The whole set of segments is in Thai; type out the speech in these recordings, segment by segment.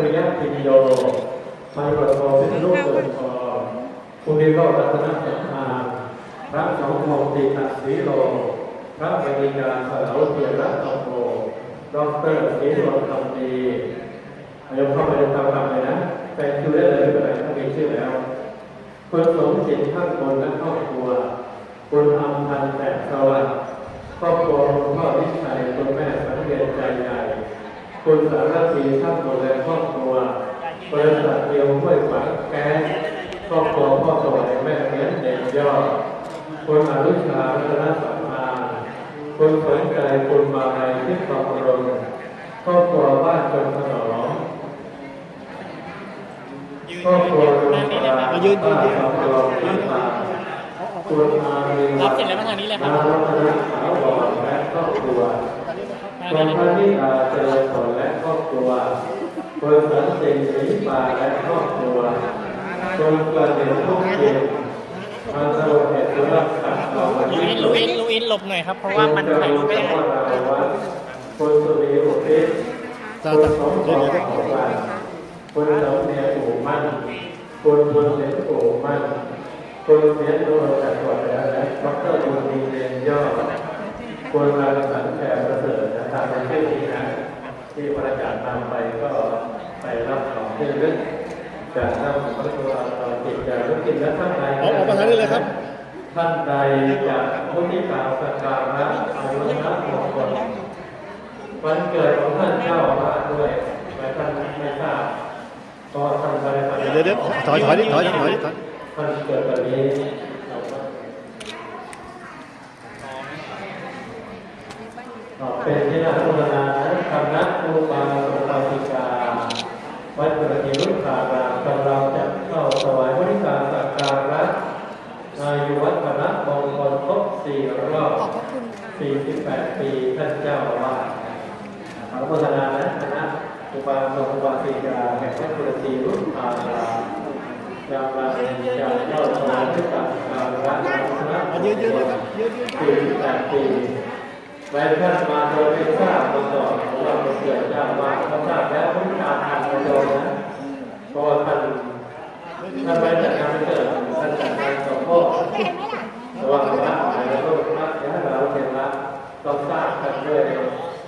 ปริยัติพิญโยพันตำรวจโทเป็นรูปเกิดทองคุณดีโลรัตนสัมมาพระสงพงศ์ติตัสีโล พระบริการสลาวเทียรัตโตดอกเตอร์ศรีโลคำดีอายุเข้าไปดูตามคำเลยนะแต่คิวได้เลยไม่เป็นไรถ้ามีชื่อแล้วคุณสมจิตข้างบนและครอบครัว คุณอำพันธ์แต่สวัสดิ์ครอบครัวคุณพ่อวิชัยคุณแม่สังเกตใจใหญ่ คุณสารพีข้างบนและครอบครัวบริษัทเดียวห้วยขวางแก๊สครอบครัวพ่อสวัยแม่เลี้ ยงเด็กยอดคุณอนุชารัตนสัมมาคุณสนใจคุณมาลัยที่ปรองรมครอบครัวบ้านจนถนอมครอบครัวคุณปรามายืนยืนยืนบ้านสำรองที่ตาคุณอารีวัรับเสร็จแล้วมาทางนี้เลยครับนารัตนถาวรและครอบครัวมาคุณนี่พเลระยนิดาเจริญผลและครอบครัวคุณสันติศรีปาและครอบครัวคุณกระเด็นทุกเย็น ลูนี้อินลูอินลูอินหลบหน่อยครับ เพราะว่ามันถ่ายรูปไม่ได้คุณสุรีอุทิศจ้าคุณจ้าสมเดี๋บัยวติเดี๋ยวของวันคุณสมเนียอู่มั่นคุณบุญเสียงอู่มั่นคุณเสียงโดนจากตัวแล้วและดรบุญมีเรียนยอดควรรังสรรค์แก่ประเสริฐนะครับในชื่องนี้นะที่ประกาศนำไปก็ไปรับของที่ระลึก จากท่านสมเด็จพระตอนจิตจารุกิจและท่านใดเอาเอามาทางนี้เลยครับ ท่านใดจากผู้ที่กล่าวสักการะอายุนะมงคลวันเกิดของท่านเจ้าอาวาสด้วยแต่ท่านไม่ทราบก็ท่านไปปฏิบัติเดี๋ยวเดี๋ยวถอยถอยนิดถอยนิดถอยนิดถอยท่านเกิดวันนี้เป็นที่น่าพัฒนาคณะครูบาสุปาสิกา วัดประกิรุขารามกำลังจะเข้าถวายบริการสักการะอายุวัฒนะมงคลครบสี่รอบ48 ปีท่านเจ้าอาวาส ขอพัฒนานะคณะครูบาสุปาสิกาแห่งวัดประกิรุขารามกลังจะเข้าถวายบริการสักการะอายุวัฒนะมายืนยืนเลยครับยืนยืนสี่สิบแปดปีแม้ท่านมาโดยไม่ทราบมาก่อนว่าเป็นเกิดจ้าว่าเขาทราบแล้วผมตาทันไปโดนนะเพราะว่าท่านท่านไปจัดงานวันเกิดท่านจัดงานสมโภชระหว่างพระหมายแล้วก็พระยะเราเป็นพระต้องทราบกันด้วย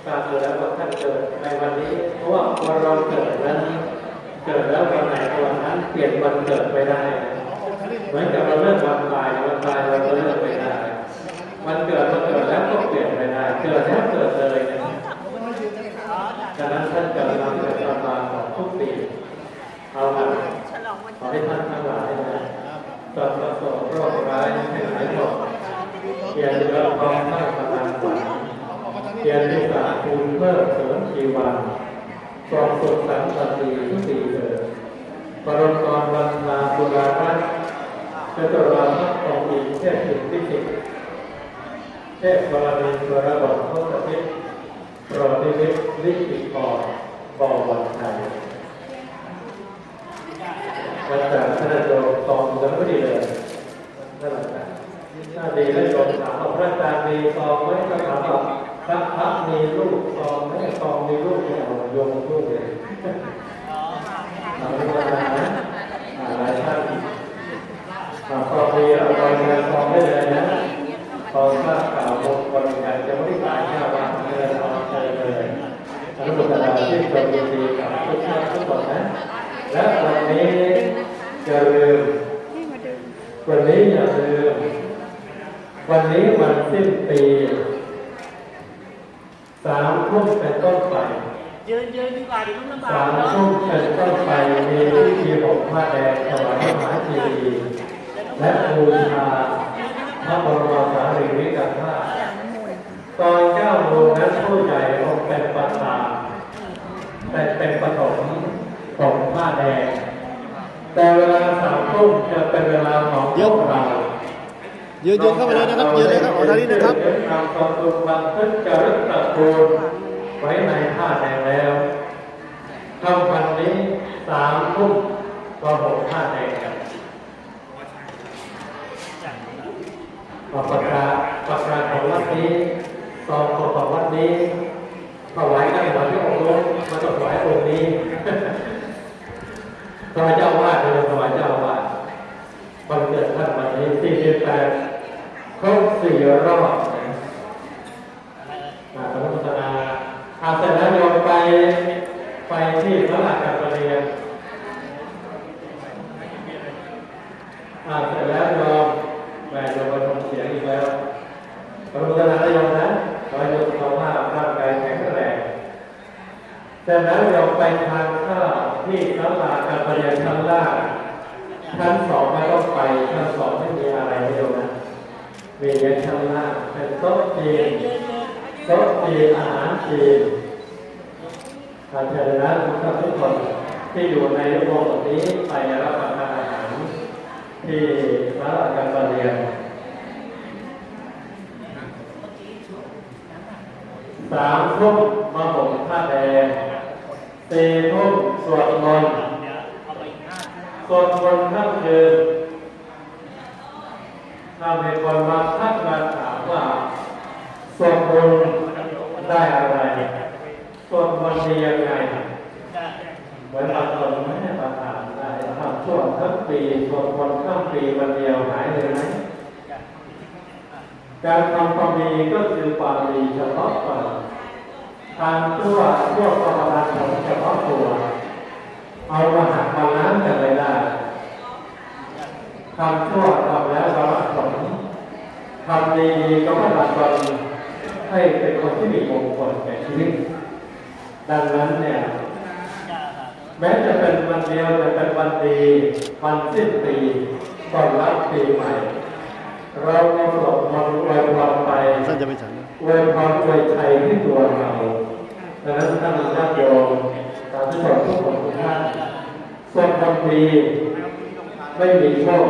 ทราบอยู่ แล้วว่าท่านเกิดในวันนี้ เพราะว่าวันเราเกิดนั้นเกิดแล้ววันไหนวันนั้นเปลี่ยนวันเกิดไม่ได้เหมือนกับเราเลิกวันตายวันตายเราก็เลิกไม่ได้มันเกิดมันเกิดแล้วก็เปลี่ยนไม่ได้เกิดแล้วเกิดเลยนะฉะนั้นท่านเกิดมาเป็นประมาณของทุกปีเอาละขอให้ท่านทั้งหลายนะตัดประสบโรคร้ายให้หายหมดเกียรติยศทองเท่าพลังขวัญ เกียรติศักดิ์คุณเพิ่มเสริมชีวันความสุขสันติทุกปีเถิดปรมกรวันลาสุรารัตน์เจตุราพัฒน์องค์อินเทพสิทธิสิทธิเทพบารมีตัวระบบทศพิษโปรดนิมิตลิขิตพรบวันไทยมาจากท่านโยมตองยังไม่ดีเลยนั่นแหละนะถ้าดีแล้วโยมถามพระอาจารย์มีซองไหมก็ถามว่า พระพระมีลูกซองไหมซองมีลูกไม่เอาโยมลูกเลยถามว่านะอ่าหลายท่านอ่าพอมีเอาไปเงินซองได้เลยนะตอนทราบข่าวมงคลกันจะไม่ตายแค่วันเดือนนอนเจอเลยอนุโมทนาที่ชมยินดีกับทุกท่านทุกคนนะ และวันนี้จะลืมวันนี้อย่าลืมวันนี้วันสิ้นปี สามทุ่มเป็นต้นไปยืนยืนดีกว่าเดี๋ยวต้องลำบาสากมเนาะทุ่มเป็นต้นไปมีพิธีห่มผ้าแดงถวายพระมหาเจดีย์และบูชาพระบรมสารีริกธาตุตอนเก้าโมงนั้นผู้ใหญ่องค์เป็นประธานแต่เป็นปฐมของผ้าแดง แต่เวลาสามทุ่มจะเป็นเวลาของพวกเรา ยืนยืนเข้ามาเลยนะครับยืนเลยครับเอทางนี้นะครับเดินทางต่อสู่บันทึกจะรึกตระกูลไว้ในผ้าแดงแล้วทำวันนี้สามทุ่มก็หกผ้าแดงครับประกาศประกาศของวัดนี้ตองของวัดนี้ถวายกันหัวที่องค์นู้นมาถวายองค์นี้ ถวายเจ้าอาวาสเลยถวายเจ้าอาวาสวันเกิดท่านวันนี้สี่สิบแปดครบสี่รอบนะอ่าพระพุทธนาอาเสร็จแล้วโยมไปไปที่สลาการประเรียนอ่าเสร็จแล้วโยมแม่โยมไปทำเสียงอีกแล้ว พระพุทธนาได้โยมนะขอโยมสุขภาพร่างกายแข็งแรงจากนั้นเราไปทานข้าวที่ศาลาการประเรียนชั้นล่างชั้นสองไม่ต้องไปชั้นสองไม่มีอะไรให้ดูนะมีเรียนชั้นล่างเป็นโต๊ะจีนโต๊ะจีนอาหารจีนอาจารย์นะทุกท่านทุกคนที่อยู่ในวงนี้ไปรับประทานอาหารที่ศาลาการประเรียน สามทุ่มมาห่มผ้าแดงสี่ทุ่มสวดมนต์สวดมนต์ค่ำคืนถ้ามีคนมาทักมาถามว่าสวดมนต์ได้อะไรสวดมนต์ดียังไงเหมือนบางคนไม่ได้มาถามได้ทำช่วงทั้งปีสวดมนต์ข้ามปีวันเดียวหายเลยไหม การทำความดีก็คือความดีเฉพาะตนทางตัวพวกกรรมการของเฉพาะตัว เอามาหักมาล้างกันเลยได้ทำชั่วทำแล้วรับผลทำดีก็มาดัดตนให้เป็นคนที่มีมงคลแก่ชีวิต ดังนั้นเนี่ยแม้จะเป็นวันเดียวแต่เป็นวันดีวันสิ้นปีก่อนรับปีใหม่ เราก็สวน อวยพรอวยชัยที่ตัวเราดังนั้นท่านญาติโยมสาธุชนทุกคนทุกท่านทรงทำดีไม่มีโทษ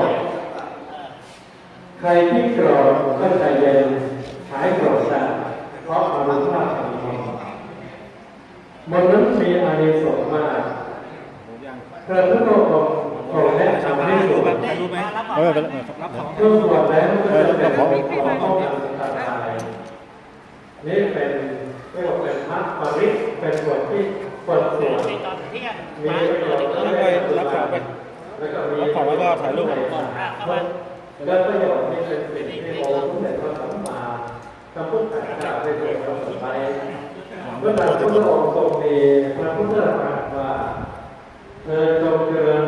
ใครที่โกรธก็ใจเย็นหายโกรธได้เพราะอารมณ์ภาพของมันมนุษย์มีอานิสงส์มากพระพุทธองค์ทรงแนะนำให้สวดได้รู้ไหมเอาไปไปแล้วครับเมื่อสวดแล้วก็จะเป็นของของป้องกั นี่เป็นเรียกว่าเป็นพระปริศเป็นบทที่คนสวดตอนเที่ยงมีมาประโยชน์แล้วและก็รับของไปแล้วก็มีของแล้วก็ถ่ายรูปและประโยชน์ที่เป็นสิ่งที่โอ้ทุกเด็กว่าสัมมาสัมพุทธเจ้าได้ทรงประสบไปเมื่อพระพุทธองค์ทรงมีพระพุทธตรัสว่าเธอจงเจริญ